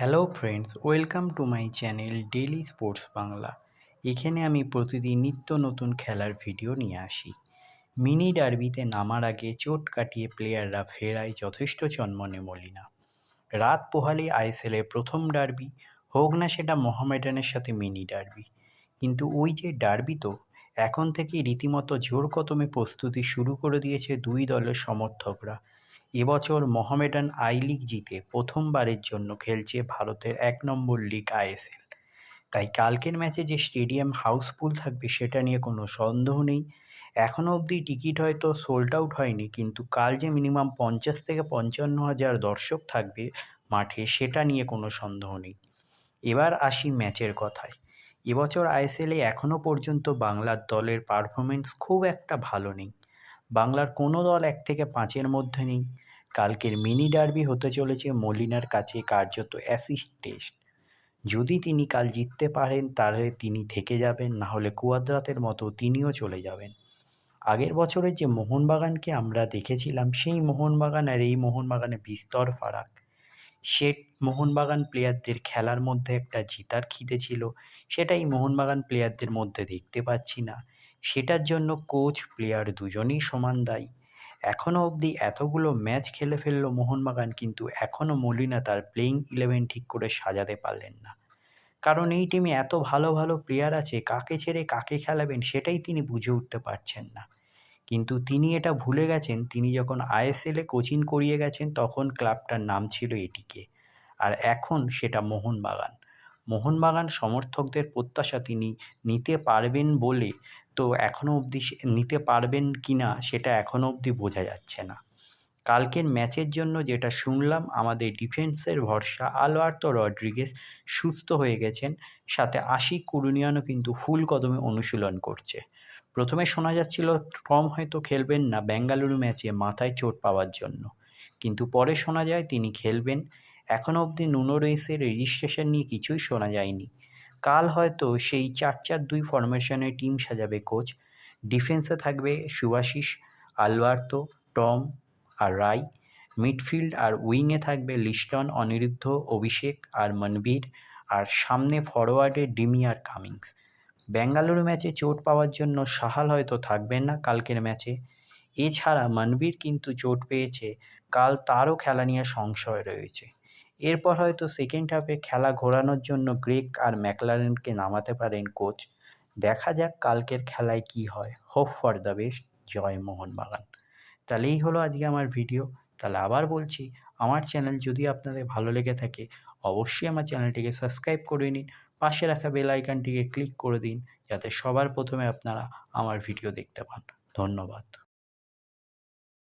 Hello friends welcome to my channel daily sports Bangla এখানে আমি প্রতিদিন নিত্য নতুন খেলার ভিডিও নিয়ে আসি। মিনি ডার্বিতে নামার আগে চোট কাটিয়ে প্লেয়াররা ফেরায় যথেষ্ট চন্মনে মলিনা। রাত পোহালে আইএসএলের প্রথম ডার্বি হোক না সেটা মোহামেডানের সাথে মিনি ডার্বি কিন্তু ওই যে ডার্বি তো, এখন থেকেই রীতিমতো জোর কদমে প্রস্তুতি শুরু করে দিয়েছে দুই দলের সমর্থকরা। এবছর মোহামেডান আই লিগ জিতে প্রথমবারের জন্য খেলছে ভারতের এক নম্বর লিগ আইএসএল। তাই কালকের ম্যাচে যে স্টেডিয়াম হাউসফুল থাকবে সেটা নিয়ে কোনো সন্দেহ নেই। এখনও অবধি টিকিট হয়তো সোল্ড আউট হয়নি, কিন্তু কাল যে মিনিমাম পঞ্চাশ থেকে পঞ্চান্ন হাজার দর্শক থাকবে মাঠে সেটা নিয়ে কোনো সন্দেহ নেই। এবার আসি ম্যাচের কথায়। এবছর আইএসএলে এখনও পর্যন্ত বাংলার দলের পারফরমেন্স খুব একটা ভালো নেই। বাংলার কোনো দল এক থেকে পাঁচের মধ্যে নেই। কালকের মিনি ডার্বি হতে চলেছে মলিনার কাছে কার্যত অ্যাসিস্ট টেস্ট। যদি তিনি কাল জিততে পারেন, তাহলে তিনি থেকে যাবেন, না হলে কুয়াদ্রাতের মতো তিনিও চলে যাবেন। আগের বছরের যে মোহনবাগানকে আমরা দেখেছিলাম, সেই মোহনবাগান আর এই মোহনবাগানে বিস্তর ফারাক। সে মোহনবাগান প্লেয়ারদের খেলার মধ্যে একটা জিতার খিদে ছিল, সেটাই মোহনবাগান প্লেয়ারদের মধ্যে দেখতে পাচ্ছি না। সেটার জন্য কোচ প্লেয়ার দুজনেই সমান দায়ী। এখনও অবধি এতগুলো ম্যাচ খেলে ফেলল মোহনবাগান কিন্তু এখনও মলিনা তার প্লেয়িং ইলেভেন ঠিক করে সাজাতে পারলেন না। কারণ এই টিমে এত ভালো ভালো প্লেয়ার আছে, কাকে ছেড়ে কাকে খেলাবেন সেটাই তিনি বুঝে উঠতে পারছেন না। কিন্তু তিনি এটা ভুলে গেছেন, তিনি যখন আইএসএলে কোচিং করিয়ে গেছেন, তখন ক্লাবটার নাম ছিল এটিকে। আর এখন সেটা মোহনবাগান। মোহনবাগান সমর্থকদের প্রত্যাশা তিনি নিতে পারবেন বলে তো এখনও অবধি নিতে পারবেন কি না সেটা এখনও অবধি বোঝা যাচ্ছে না। কালকের ম্যাচের জন্য যেটা শুনলাম, আমাদের ডিফেন্সের ভরসা আলোয়ার্তো রড্রিগেস সুস্থ হয়ে গেছেন, সাথে আশিক কুরুনিয়ানও কিন্তু ফুল কদমে অনুশীলন করছে। প্রথমে শোনা যাচ্ছিল টম হয়তো খেলবেন না বেঙ্গালুরু ম্যাচে মাথায় চোট পাওয়ার জন্য। কিন্তু পরে শোনা যায়, তিনি খেলবেন। এখনও অবধি নুনো রেসের রেজিস্ট্রেশন নিয়ে কিছুই শোনা যায়নি। কাল হয়তো সেই চার চার দুই ফরমেশনে টিম সাজাবে কোচ ডিফেন্সে থাকবে সুভাশিস আলবার্তো, টম আর রাই। মিডফিল্ড আর উইংয়ে থাকবে লিস্টন, অনিরুদ্ধ, অভিষেক আর মনবীর। আর সামনে ফরওয়ার্ডে ডিমি আর কামিংস। বেঙ্গালুরু ম্যাচে চোট পাওয়ার জন্য সাহাল হয়তো থাকবেন না কালকের ম্যাচে। এছাড়া মনবীর কিন্তু চোট পেয়েছে। কাল তারও খেলা নিয়ে সংশয় রয়েছে। এরপর হয়তো সেকেন্ড হাফে খেলা ঘোরানোর জন্য গ্রেক আর ম্যাকলারেনকে নামাতে পারেন কোচ দেখা যাক কালকের খেলায় কি হয়। হোপ ফর দ্য বেস্ট জয় মোহনবাগান। তাহলে এই হলো আজকে আমার ভিডিও তাহলে আবার বলছি, আমার চ্যানেল যদি আপনাদের ভালো লেগে থাকে, অবশ্যই আমার চ্যানেলটিকে সাবস্ক্রাইব করে নিন। পাশে রাখা বেল আইকনটিকে ক্লিক করে দিন, যাতে সবার প্রথমে আপনারা আমার ভিডিও দেখতে পান। ধন্যবাদ।